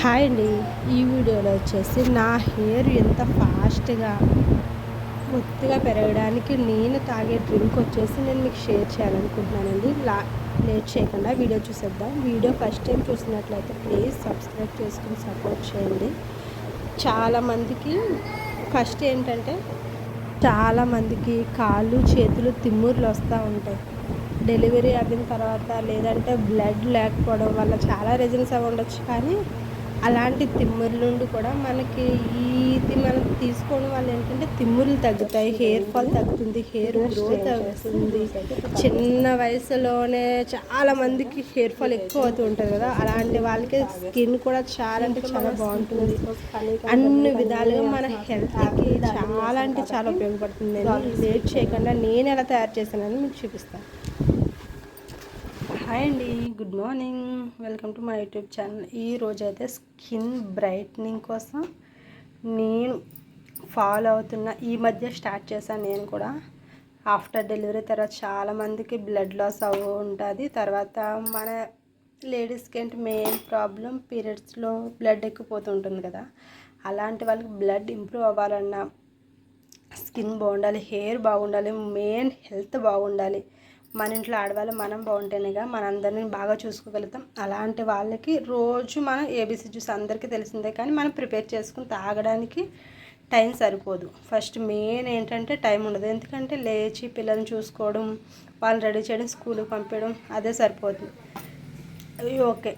Hi అండి. ఈ వీడియోలో వచ్చేసి నా హెయిర్ ఎంత ఫాస్ట్గా ఒత్తిగా పెరగడానికి నేను తాగే డ్రింక్ వచ్చేసి నేను మీకు షేర్ చేయాలనుకుంటున్నానండి. లా లేట్ చేయకుండా వీడియో చూసేద్దాం. వీడియో ఫస్ట్ టైం చూసినట్లయితే ప్లీజ్ సబ్స్క్రైబ్ చేసుకుని సపోర్ట్ చేయండి. చాలామందికి ఫస్ట్ ఏంటంటే చాలామందికి కాళ్ళు చేతులు తిమ్ముర్లు వస్తూ ఉంటాయి. డెలివరీ అయిన తర్వాత లేదంటే బ్లడ్ లేకపోవడం వల్ల చాలా రీజన్స్ అవి ఉండొచ్చు కానీ అలాంటి తిమ్ముర్ల నుండి కూడా మనకి ఇది మనం తీసుకోవడం వల్ల ఏంటంటే తిమ్ముర్లు తగ్గుతాయి హెయిర్ ఫాల్ తగ్గుతుంది హెయిర్ గ్రోత్ అవుతుంది చిన్న వయసులోనే చాలా మందికి హెయిర్ ఫాల్ ఎక్కువ అవుతూ ఉంటుంది కదా అలాంటి వాళ్ళకి స్కిన్ కూడా చాలా అంటే చాలా బాగుంటుంది. అన్ని విధాలుగా మన హెల్త్కి చాలా అంటే చాలా ఉపయోగపడుతుంది. లేట్ చేయకుండా నేను ఎలా తయారు చేశానని మీకు చూపిస్తాను. హాయ్ అండి good morning. Welcome to my YouTube channel. ఈ రోజు అయితే స్కిన్ బ్రైట్నింగ్ కోసం నేను ఫాలో అవుతున్న ఈ మధ్య స్టార్ట్ చేశాను నేను కూడా. ఆఫ్టర్ డెలివరీ తర్వాత చాలామందికి బ్లడ్ లాస్ అవు ఉంటుంది. తర్వాత మన లేడీస్కి ఏంటి మెయిన్ ప్రాబ్లం పీరియడ్స్లో బ్లడ్ ఎక్కిపోతుంటుంది కదా. అలాంటి వాళ్ళకి బ్లడ్ ఇంప్రూవ్ అవ్వాలన్నా స్కిన్ బాగుండాలి హెయిర్ బాగుండాలి మెయిన్ హెల్త్ బాగుండాలి. మన ఇంట్లో ఆడవాళ్ళు మనం బాగుంటేనేగా మనందరినీ బాగా చూసుకోగలుగుతాం. అలాంటి వాళ్ళకి రోజు మనం ఏబీసీ జ్యూస్ అందరికీ తెలిసిందే కానీ మనం ప్రిపేర్ చేసుకుని తాగడానికి టైం సరిపోదు. ఫస్ట్ మెయిన్ ఏంటంటే టైం ఉండదు. ఎందుకంటే లేచి పిల్లల్ని చూసుకోవడం వాళ్ళని రెడీ చేయడం స్కూల్కి పంపించడం అదే సరిపోతుంది. ఓకే.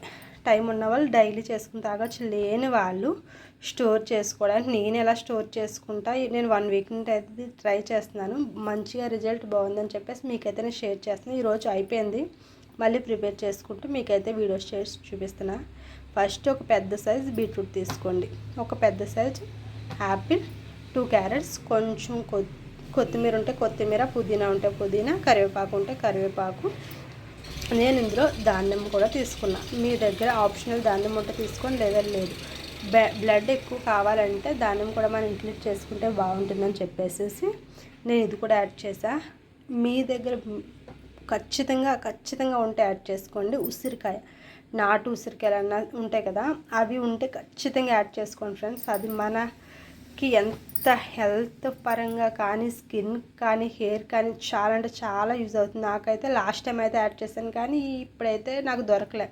టైం ఉన్న వాళ్ళు డైలీ చేసుకుని తాగొచ్చు. లేని వాళ్ళు స్టోర్ చేసుకోవడానికి నేను ఎలా స్టోర్ చేసుకుంటా? నేను వన్ వీక్ నుండి అయితే ట్రై చేస్తున్నాను. మంచిగా రిజల్ట్ బాగుందని చెప్పేసి మీకైతే నేను షేర్ చేస్తున్నాను ఈరోజు అయిపోయింది. మళ్ళీ ప్రిపేర్ చేసుకుంటూ మీకైతే వీడియోస్ చేసి చూపిస్తున్నా. ఫస్ట్ ఒక పెద్ద సైజ్ బీట్రూట్ తీసుకోండి. ఒక పెద్ద సైజ్ యాపిల్ టూ క్యారెట్స్ కొంచెం కొత్తిమీర ఉంటే కొత్తిమీర పుదీనా ఉంటే పుదీనా కరివేపాకు ఉంటే కరివేపాకు నేను ఇందులో ధాన్యం కూడా తీసుకున్నా. మీ దగ్గర ఆప్షనల్ ధాన్యం ఉంటే తీసుకొని లేదా లేదు. బ్లడ్ ఎక్కువ కావాలంటే ధాన్యం కూడా మనం ఇంక్లూడ్ చేసుకుంటే బాగుంటుందని చెప్పేసి నేను ఇది కూడా యాడ్ చేసా మీ దగ్గర ఖచ్చితంగా ఖచ్చితంగా ఉంటే యాడ్ చేసుకోండి. ఉసిరికాయ నాటు ఉసిరికాయలు అన్న ఉంటాయి కదా అవి ఉంటే ఖచ్చితంగా యాడ్ చేసుకోండి ఫ్రెండ్స్. అది మన మనకి ఎంత హెల్త్ పరంగా కానీ స్కిన్ కానీ హెయిర్ కానీ చాలా అంటే చాలా యూజ్ అవుతుంది. నాకైతే లాస్ట్ టైం అయితే యాడ్ చేశాను కానీ ఇప్పుడైతే నాకు దొరకలే.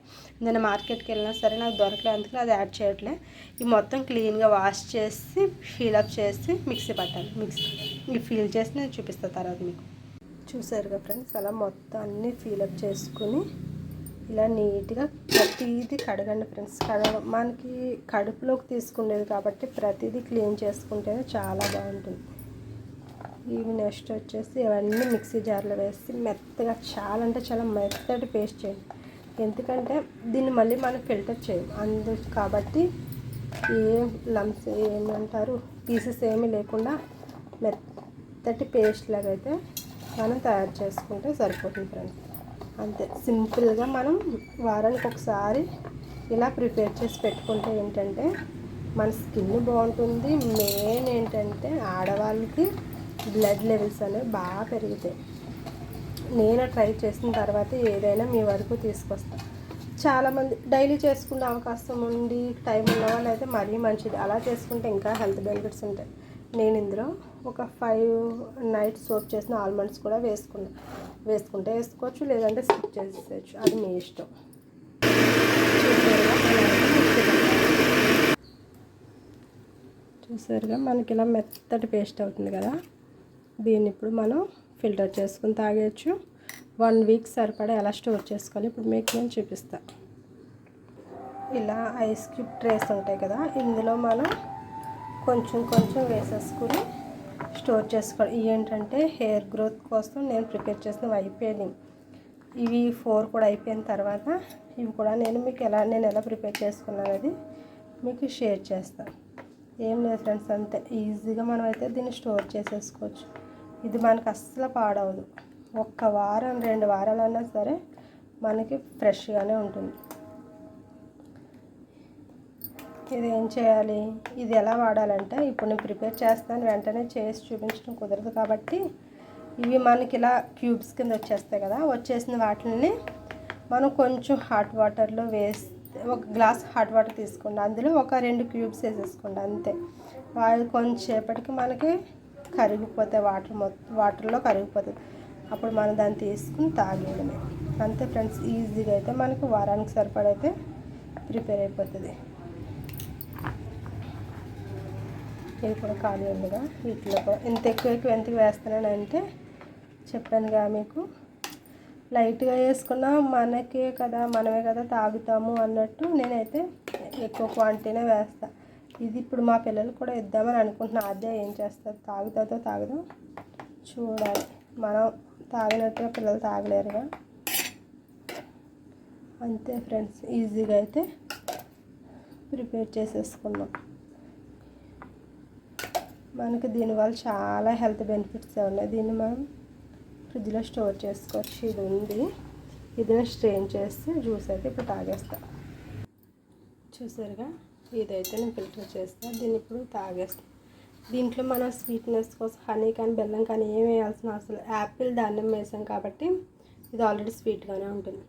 నేను మార్కెట్కి వెళ్ళినా సరే నాకు దొరకలే అందుకని అది యాడ్ చేయట్లే. ఈ మొత్తం క్లీన్గా వాష్ చేసి ఫీలప్ చేసి మిక్సీ పట్టాలి. మిక్సీ ఇవి ఫీల్ చేసి నేను చూపిస్తాను తర్వాత మీకు. చూసారుగా ఫ్రెండ్స్? అలా మొత్తం అన్నీ ఫీలప్ చేసుకుని ఇలా నీట్గా ప్రతిదీ కడగండి ఫ్రెండ్స్. కడగడం మనకి కడుపులోకి తీసుకునేది కాబట్టి ప్రతిదీ క్లీన్ చేసుకుంటేనే చాలా బాగుంటుంది. ఇవి నెక్స్ట్ వచ్చేసి ఇవన్నీ మిక్సీ జార్లో వేసి మెత్తగా చాలా అంటే చాలా మెత్తటి పేస్ట్ చేయండి. ఎందుకంటే దీన్ని మళ్ళీ మనం ఫిల్టర్ చేయం అందు కాబట్టి ఏ లంప్స్ ఏమంటారు పీసెస్ ఏమీ లేకుండా మెత్తటి పేస్ట్ లాగైతే మనం తయారు చేసుకుంటే సరిపోతుంది ఫ్రెండ్స్. అంతే. సింపుల్గా మనం వారానికి ఒకసారి ఇలా ప్రిపేర్ చేసి పెట్టుకుంటే ఏంటంటే మన స్కిన్ బాగుంటుంది. మెయిన్ ఏంటంటే ఆడవాళ్ళకి బ్లడ్ లెవెల్స్ అనేవి బాగా పెరుగుతాయి. నేను ట్రై చేసిన తర్వాత ఏదైనా మీ వరకు తీసుకొస్తాను చాలామంది డైలీ చేసుకునే అవకాశం ఉండి టైం ఉన్న వాళ్ళు అయితే మరీ మంచిది. అలా చేసుకుంటే ఇంకా హెల్త్ బెనిఫిట్స్ ఉంటాయి. నేను ఇందులో ఒక ఫైవ్ నైట్ సోప్ చేసిన ఆల్మండ్స్ కూడా వేసుకున్నాను వేసుకుంటే వేసుకోవచ్చు లేదంటే స్కిప్ చేసేయచ్చు. అది మీ ఇష్టం. చూసారుగా మనకి ఇలా మెత్తటి పేస్ట్ అవుతుంది కదా. దీన్ని ఇప్పుడు మనం ఫిల్టర్ చేసుకుని తాగేయచ్చు. వన్ వీక్ సరిపడా ఎలా స్టోర్ చేసుకోవాలి ఇప్పుడు మీకు నేను చూపిస్తాను ఇలా ఐస్ క్యూబ్ ట్రేస్ ఉంటాయి కదా ఇందులో మనం కొంచెం కొంచెం వేసేసుకుని స్టోర్ చేసుకోవడం ఇవి ఏంటంటే హెయిర్ గ్రోత్ కోసం నేను ప్రిపేర్ చేసిన అయిపోయింది ఇవి ఫోర్ కూడా అయిపోయిన తర్వాత ఇవి కూడా నేను మీకు ఎలా నేను ఎలా ప్రిపేర్ చేసుకున్నాను మీకు షేర్ చేస్తాను ఏం లేదు ఫ్రెండ్స్ అంతే. ఈజీగా మనం అయితే దీన్ని స్టోర్ చేసేసుకోవచ్చు. ఇది మనకు అస్సలు పాడవదు. ఒక్క వారం రెండు వారాలన్నా సరే మనకి ఫ్రెష్గానే ఉంటుంది. ఇది ఏం చేయాలి? ఇది ఎలా వాడాలంటే ఇప్పుడు నేను ప్రిపేర్ చేస్తాను. వెంటనే చేసి చూపించడం కుదరదు కాబట్టి ఇవి మనకి ఇలా క్యూబ్స్ కింద వచ్చేస్తాయి కదా వచ్చేసిన వాటిని మనం కొంచెం హాట్ వాటర్లో వేసి ఒక గ్లాస్ హాట్ వాటర్ తీసుకోండి. అందులో ఒక రెండు క్యూబ్స్ వేసేసుకోండి అంతే. వాళ్ళు కొంచెంసేపటికి మనకి కరిగిపోతాయి వాటర్ మొత్తం వాటర్లో కరిగిపోతుంది. అప్పుడు మనం దాన్ని తీసుకుని తాగేయడమే. అంతే ఫ్రెండ్స్ ఈజీగా అయితే మనకు వారానికి సరిపడైతే ప్రిపేర్ అయిపోతుంది. ఇది కూడా ఖాళీ ఉందిగా వీటిలో కూడా. ఎంత ఎక్కువ ఎక్కువ ఎంతకు వేస్తానంటే చెప్పానుగా మీకు. లైట్గా వేసుకున్నా మనకే కదా మనమే కదా తాగుతాము అన్నట్టు నేనైతే ఎక్కువ క్వాంటిటీనే వేస్తా. ఇది ఇప్పుడు మా పిల్లలు కూడా ఇద్దామని అనుకుంటున్నా. అదే ఏం చేస్తారు తాగుతుందో తాగుదాం చూడాలి. మనం తాగినట్టుగా పిల్లలు తాగలేరుగా. అంతే ఫ్రెండ్స్ ఈజీగా అయితే ప్రిపేర్ చేసేసుకున్నాం. మనకి దీనివల్ల చాలా హెల్త్ బెనిఫిట్స్ ఉన్నాయి. దీన్ని మనం ఫ్రిడ్జ్లో స్టోర్ చేసుకోవచ్చు. ఇది ఉంది. ఇది స్ట్రెయిన్ చేస్తే జ్యూస్ అయితే ఇప్పుడు తాగేస్తా. చూసారుగా? ఇదైతే నేను ఫిల్టర్ చేస్తాను దీన్ని ఇప్పుడు తాగేస్తాను దీంట్లో మనం స్వీట్నెస్ కోసం హనీ కానీ బెల్లం కానీ ఏం వేయాల్సిన అసలు యాపిల్ ధాన్యం వేసాం కాబట్టి ఇది ఆల్రెడీ స్వీట్గానే ఉంటుంది.